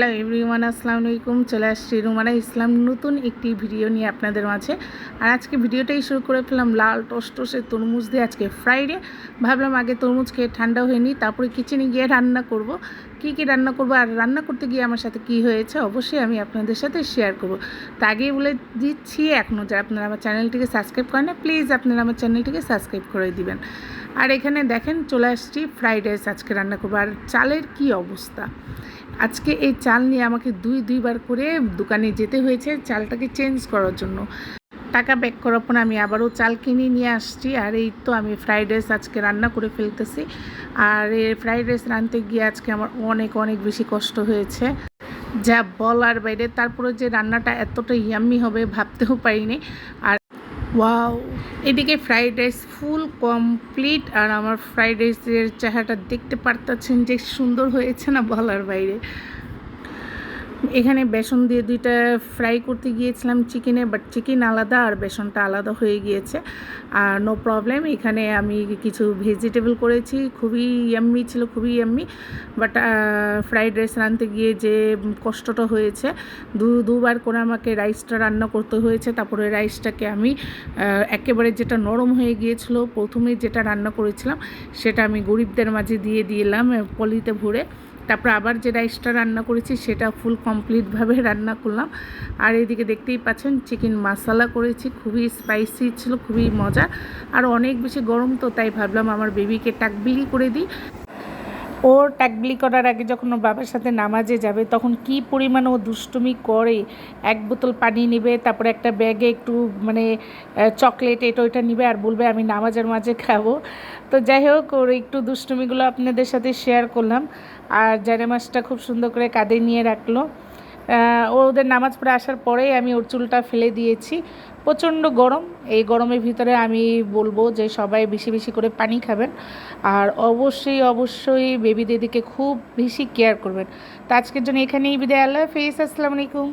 Hello everyone, আসসালামু আলাইকুম। চলে আসছি রুমানা ইসলাম নতুন একটি ভিডিও নিয়ে আপনাদের মাঝে। আর আজকে ভিডিওটাই শুরু করে ফেললাম লাল টসটসে তরমুজ দিয়ে আজকে ফ্রাইডে ভাবলাম আগে তরমুজ খেয়ে ঠান্ডা হয়নি, তারপরে কিচেনে গিয়ে রান্না করব। কি কি রান্না করব আর রান্না করতে গিয়ে আমার সাথে কি হয়েছে অবশ্যই আমি আপনাদের সাথে শেয়ার করব। তা আগেই বলে দিচ্ছি এখনও যারা আপনারা আমার চ্যানেলটিকে সাবস্ক্রাইব করেন না প্লিজ আপনারা আমার চ্যানেলটিকে সাবস্ক্রাইব করে দিবেন। আর এখানে দেখেন চলে আসছি ফ্রাইড রাইস আজকে রান্না করব। আর চালের কি অবস্থা? আজকে এই চাল নিয়ে আমাকে দুই, দুইবার করে দোকানে যেতে হয়েছে, চালটাকে চেঞ্জ করার জন্য। টাকা ব্যাক করার পর আমি আবারও চাল কিনে নিয়ে আসছি। আর এই তো আমি ফ্রাইড রাইস আজকে রান্না করে ফেলতেছি। আর এই ফ্রাইড রাইস রাঁধতে গিয়ে আজকে আমার অনেক অনেক বেশি কষ্ট হয়েছে। যা বলার বাইরে তারপরে যে রান্নাটা এতটা ইয়াম্মি হবে ভাবতেও পারিনি। আর ওয়াও এদিকে ফ্রাইড রাইস ফুল কমপ্লিট আর আমার ফ্রাইড রাইসের চেহারাটা দেখতে পারতেছেন যে সুন্দর হয়েছে না বলার বাইরে। এখানে বেসন দিয়ে দুইটা ফ্রাই করতে গিয়েছিলাম চিকেনে বাট চিকেন আলাদা আর বেসনটা আলাদা হয়ে গিয়েছে। আর নো প্রবলেম এখানে আমি কিছু ভেজিটেবল করেছি, খুবই ইয়াম্মি ছিল, খুবই ইয়াম্মি বাট ফ্রাইড রাইস রাঁধতে গিয়ে যে কষ্টটা হয়েছে, দু, দুবার করে আমাকে রাইসটা রান্না করতে হয়েছে, তারপরে রাইসটাকে আমি একেবারে যেটা নরম হয়ে গিয়েছিল, প্রথমে যেটা রান্না করেছিলাম, সেটা আমি গরিবদের মাঝে দিয়ে দিলাম, পলিতে ভরে। তারপর আবার যে রাইসটা রান্না করেছি সেটা ফুল কমপ্লিটভাবে রান্না করলাম। আর এদিকে দেখতেই পাচ্ছেন চিকেন মশালা করেছি, খুবই স্পাইসি ছিল, খুবই মজা আর অনেক বেশি গরম তো, তাই ভাবলাম আমার বেবিকে টাকবিলি করে দিই। ওর ট্যাগলি করার আগে যখন ওর বাবার সাথে নামাজে যাবে, তখন কি পরিমাণ ও দুষ্টুমি করে? এক বোতল পানি নেবে, তারপরে একটা ব্যাগে একটু মানে চকলেট এটা ওইটা নিবে আর বলবে, আমি নামাজের মাঝে খাব। তো যাই হোক, ওর একটু দুষ্টুমিগুলো আপনাদের সাথে শেয়ার করলাম। আর জারে মাছটা খুব সুন্দর করে কাঁদে নিয়ে রাখল। ওদের নামাজ পড়ে আসার পরেই আমি ওর চুলটা ফেলে দিয়েছি। প্রচণ্ড গরম। এই গরমের ভিতরে আমি বলব যে সবাই বেশি বেশি করে পানি খাবেন। আর অবশ্যই অবশ্যই বেবি দিদিকে খুব বেশি কেয়ার করবেন। তো আজকের জন্য এখানেই বিদায়। আল্লাহ হাফিজ। আসসালামু আলাইকুম।